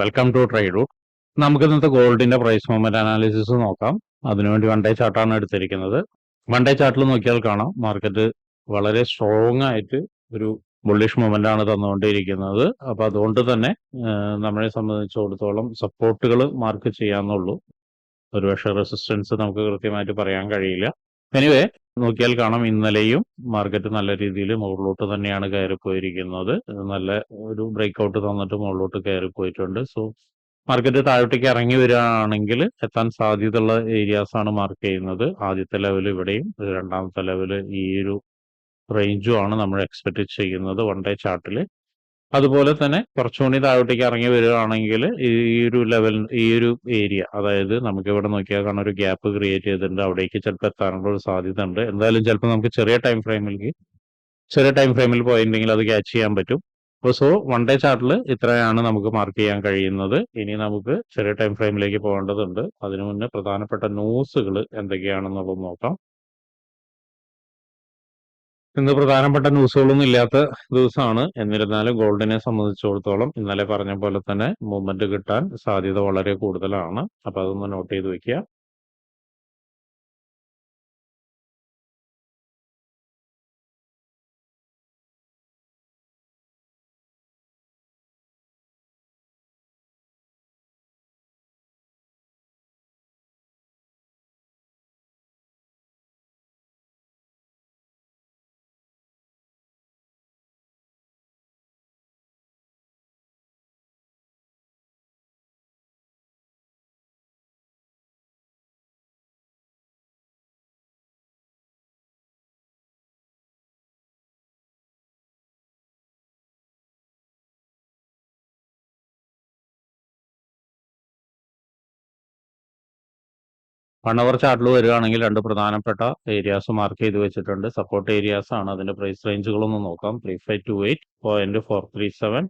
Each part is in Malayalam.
വെൽക്കം ടു ട്രേഡ് റൂട്ട് നമുക്ക് ഇന്നത്തെ ഗോൾഡിന്റെ പ്രൈസ് മൂവ്മെന്റ് അനാലിസിസ് നോക്കാം. അതിനുവേണ്ടി വൺ ഡേ ചാർട്ടാണ് എടുത്തിരിക്കുന്നത്. വൺ ഡേ ചാർട്ടിൽ നോക്കിയാൽ കാണാം. മാർക്കറ്റ് വളരെ സ്ട്രോങ് ആയിട്ട് ഒരു ബുള്ളിഷ് മൂവ്മെന്റ് ആണ് തന്നുകൊണ്ടിരിക്കുന്നത്. അപ്പൊ അതുകൊണ്ട് തന്നെ നമ്മളെ സംബന്ധിച്ചിടത്തോളം സപ്പോർട്ടുകൾ മാർക്ക് ചെയ്യാന്നുള്ളൂ. ഒരുപക്ഷെ റെസിസ്റ്റൻസ് നമുക്ക് കൃത്യമായിട്ട് പറയാൻ കഴിയില്ല. എനിവേ നോക്കിയാൽ കാണാം ഇന്നലെയും മാർക്കറ്റ് നല്ല രീതിയിൽ മുകളിലോട്ട് തന്നെയാണ് കയറിപ്പോയിരിക്കുന്നത്. നല്ല ഒരു ബ്രേക്ക്ഔട്ട് തന്നിട്ട് മുകളിലോട്ട് കയറിപ്പോയിട്ടുണ്ട്. സോ മാർക്കറ്റ് താഴോട്ടേക്ക് ഇറങ്ങി വരികയാണെങ്കിൽ എത്താൻ സാധ്യതയുള്ള ഏരിയാസ് ആണ് മാർക്ക് ചെയ്യുന്നത്. ആദ്യത്തെ ലെവൽ ഇവിടെയും രണ്ടാമത്തെ ലെവൽ ഈ ഒരു റേഞ്ചും ആണ് നമ്മൾ എക്സ്പെക്ട് ചെയ്യുന്നത്. വൺ ഡേ ചാർട്ടിൽ അതുപോലെ തന്നെ കുറച്ചുകൂടി താഴോട്ടേക്ക് ഇറങ്ങി വരികയാണെങ്കിൽ ഈ ഒരു ലെവൽ ഈ ഒരു ഏരിയ അതായത് നമുക്ക് ഇവിടെ നോക്കിയാൽ കാണാൻ ഒരു ഗ്യാപ്പ് ക്രിയേറ്റ് ചെയ്തിട്ടുണ്ട്. അവിടേക്ക് ചിലപ്പോൾ എത്താനുള്ള ഒരു സാധ്യത ഉണ്ട്. എന്തായാലും ചിലപ്പോൾ നമുക്ക് ചെറിയ ടൈം ഫ്രെയിമിലേക്ക് ചെറിയ ടൈം ഫ്രെയിമിൽ പോയിട്ടുണ്ടെങ്കിൽ അത് ക്യാച്ച് ചെയ്യാൻ പറ്റും. അപ്പോൾ സോ വൺ ഡേ ചാർട്ടിൽ ഇത്രയാണ് നമുക്ക് മാർക്ക് ചെയ്യാൻ കഴിയുന്നത്. ഇനി നമുക്ക് ചെറിയ ടൈം ഫ്രെയിമിലേക്ക് പോകേണ്ടതുണ്ട്. അതിനു മുന്നേ പ്രധാനപ്പെട്ട ന്യൂസുകൾ എന്തൊക്കെയാണെന്നുള്ളത് നോക്കാം. ഇന്ന് പ്രധാനപ്പെട്ട ന്യൂസുകളൊന്നും ഇല്ലാത്ത ദിവസമാണ്. എന്നിരുന്നാലും ഗോൾഡിനെ സംബന്ധിച്ചിടത്തോളം ഇന്നലെ പറഞ്ഞ പോലെ തന്നെ മൂവ്മെന്റ് കിട്ടാൻ സാധ്യത വളരെ കൂടുതലാണ്. അപ്പൊ അതൊന്ന് നോട്ട് ചെയ്ത് വെക്കുക. വൺ ചാർട്ടിൽ വരികയാണെങ്കിൽ രണ്ട് പ്രധാനപ്പെട്ട ഏരിയാസ് മാർക്ക് ചെയ്ത് വെച്ചിട്ടുണ്ട്. സപ്പോർട്ട് ഏരിയാസ് ആണ്. അതിന്റെ പ്രൈസ് റേഞ്ചുകളൊന്ന് നോക്കാം. Three five two eight point four three seven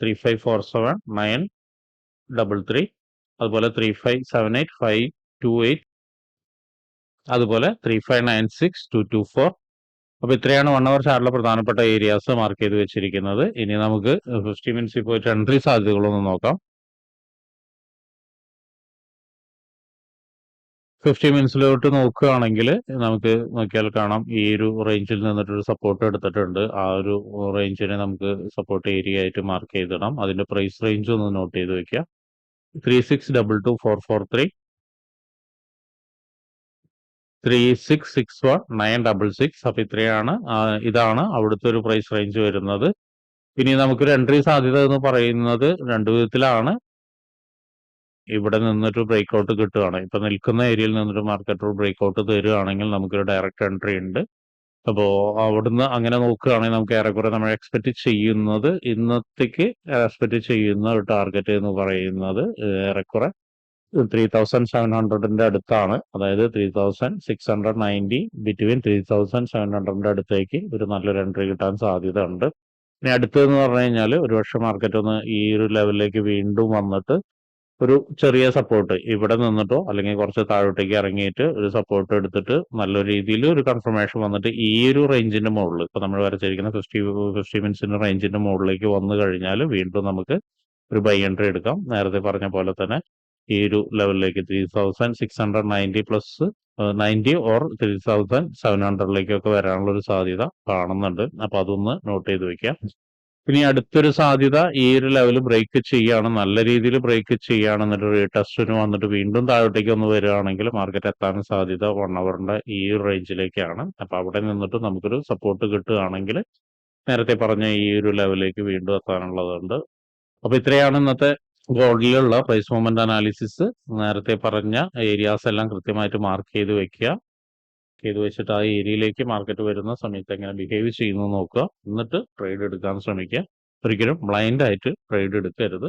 three five four seven nine double three അതുപോലെ three five seven eight five two eight അതുപോലെ three five nine six two two four അപ്പൊ ഇത്രയാണ് വൺ അവർ ചാർട്ടിലെ പ്രധാനപ്പെട്ട ഏരിയാസ് മാർക്ക് ചെയ്ത് വെച്ചിരിക്കുന്നത്. ഇനി നമുക്ക് ഫിഫ്റ്റി മിനിറ്റ്സ് പോയിട്ട് എൻട്രി സാധ്യതകളൊന്ന് നോക്കാം. ഫിഫ്റ്റി മിനിറ്റ്സിലോട്ട് നോക്കുകയാണെങ്കിൽ നമുക്ക് നോക്കിയാൽ കാണാം. ഈ ഒരു റേഞ്ചിൽ നിന്നിട്ടൊരു സപ്പോർട്ട് എടുത്തിട്ടുണ്ട്. ആ ഒരു റേഞ്ചിനെ നമുക്ക് സപ്പോർട്ട് ഏരിയ ആയിട്ട് മാർക്ക് ചെയ്തിടാം. അതിന്റെ പ്രൈസ് റേഞ്ച് ഒന്ന് നോട്ട് ചെയ്ത് വെക്കുക. Three six double two four four three three six six one nine double six അപ്പൊ ഇത്രയാണ്. ഇതാണ് അവിടുത്തെ ഒരു പ്രൈസ് റേഞ്ച് വരുന്നത്. ഇനി നമുക്കൊരു എൻട്രി സാധ്യത എന്ന് പറയുന്നത് രണ്ടു വിധത്തിലാണ്. ഇവിടെ നിന്നൊരു ബ്രേക്ക് ഔട്ട് കിട്ടുകയാണ് ഇപ്പൊ നിൽക്കുന്ന ഏരിയയിൽ നിന്നൊരു മാർക്കറ്റ് ബ്രേക്ക് ഔട്ട് തരികയാണെങ്കിൽ നമുക്കൊരു ഡയറക്റ്റ് എൻട്രി ഉണ്ട്. അപ്പോൾ അവിടുന്ന് അങ്ങനെ നോക്കുകയാണെങ്കിൽ നമുക്ക് ഏറെക്കുറെ നമ്മൾ എക്സ്പെക്ട് ചെയ്യുന്നത് ഇന്നത്തേക്ക് എക്സ്പെക്ട് ചെയ്യുന്ന ഒരു ടാർഗറ്റ് എന്ന് പറയുന്നത് ഏറെക്കുറെ ത്രീ തൗസൻഡ് സെവൻ ഹൺഡ്രഡിന്റെ അടുത്താണ്. അതായത് three thousand six hundred ninety between three thousand seven ഹൺഡ്രഡിന്റെ അടുത്തേക്ക് ഒരു നല്ലൊരു എൻട്രി കിട്ടാൻ സാധ്യത ഉണ്ട് ഇനി അടുത്തതെന്ന് പറഞ്ഞു കഴിഞ്ഞാൽ ഒരു വർഷം മാർക്കറ്റ് ഒന്ന് ഈ ഒരു ലെവലിലേക്ക് വീണ്ടും വന്നിട്ട് ഒരു ചെറിയ സപ്പോർട്ട് ഇവിടെ നിന്നിട്ടോ അല്ലെങ്കിൽ കുറച്ച് താഴോട്ടേക്ക് ഇറങ്ങിയിട്ട് ഒരു സപ്പോർട്ട് എടുത്തിട്ട് നല്ല രീതിയിൽ ഒരു കൺഫർമേഷൻ വന്നിട്ട് ഈ ഒരു റേഞ്ചിന്റെ മുകളിൽ ഇപ്പൊ നമ്മൾ വരച്ചിരിക്കുന്ന ഫിഫ്റ്റി ഫിഫ്റ്റി മിനിറ്റ്സിന്റെ റേഞ്ചിന്റെ മുകളിലേക്ക് വന്നു കഴിഞ്ഞാൽ വീണ്ടും നമുക്ക് ഒരു ബൈ എൻട്രി എടുക്കാം. നേരത്തെ പറഞ്ഞ പോലെ തന്നെ ഈ ഒരു ലെവലിലേക്ക് three thousand six hundred ninety plus ninety or three thousand seven ഹൺഡ്രഡിലേക്കൊക്കെ വരാനുള്ള ഒരു സാധ്യത കാണുന്നുണ്ട്. അപ്പൊ അതൊന്ന് നോട്ട് ചെയ്ത് വെക്കാം ഇനി അടുത്തൊരു സാധ്യത ഈ ഒരു ലെവൽ ബ്രേക്ക് ചെയ്യാണ് നല്ല രീതിയിൽ ബ്രേക്ക് ചെയ്യുകയാണ് എന്നിട്ട് റീടെസ്റ്റിന് വന്നിട്ട് വീണ്ടും താഴോട്ടേക്ക് ഒന്ന് വരികയാണെങ്കിൽ മാർക്കറ്റ് എത്താൻ സാധ്യത വൺ അവറിന്റെ ഈ ഒരു റേഞ്ചിലേക്കാണ് അപ്പൊ അവിടെ നിന്നിട്ട് നമുക്കൊരു സപ്പോർട്ട് കിട്ടുകയാണെങ്കിൽ നേരത്തെ പറഞ്ഞ ഈ ഒരു ലെവലിലേക്ക് വീണ്ടും എത്താനുള്ളതുണ്ട്. അപ്പൊ ഇത്രയാണ് ഇന്നത്തെ ഗോൾഡിലുള്ള പ്രൈസ് മൂവ്മെന്റ് അനാലിസിസ് നേരത്തെ പറഞ്ഞ ഏരിയാസ് എല്ലാം കൃത്യമായിട്ട് മാർക്ക് ചെയ്ത് വെക്കുക. ചെയ്ത് വെച്ചിട്ട് ആ ഏരിയയിലേക്ക് മാർക്കറ്റ് വരുന്ന സമയത്ത് എങ്ങനെ ബിഹേവ് ചെയ്യുന്നു നോക്കുക. എന്നിട്ട് ട്രേഡ് എടുക്കാൻ ശ്രമിക്കുക. ഒരിക്കലും ബ്ലൈൻഡ് ആയിട്ട് ട്രേഡ് എടുക്കരുത്.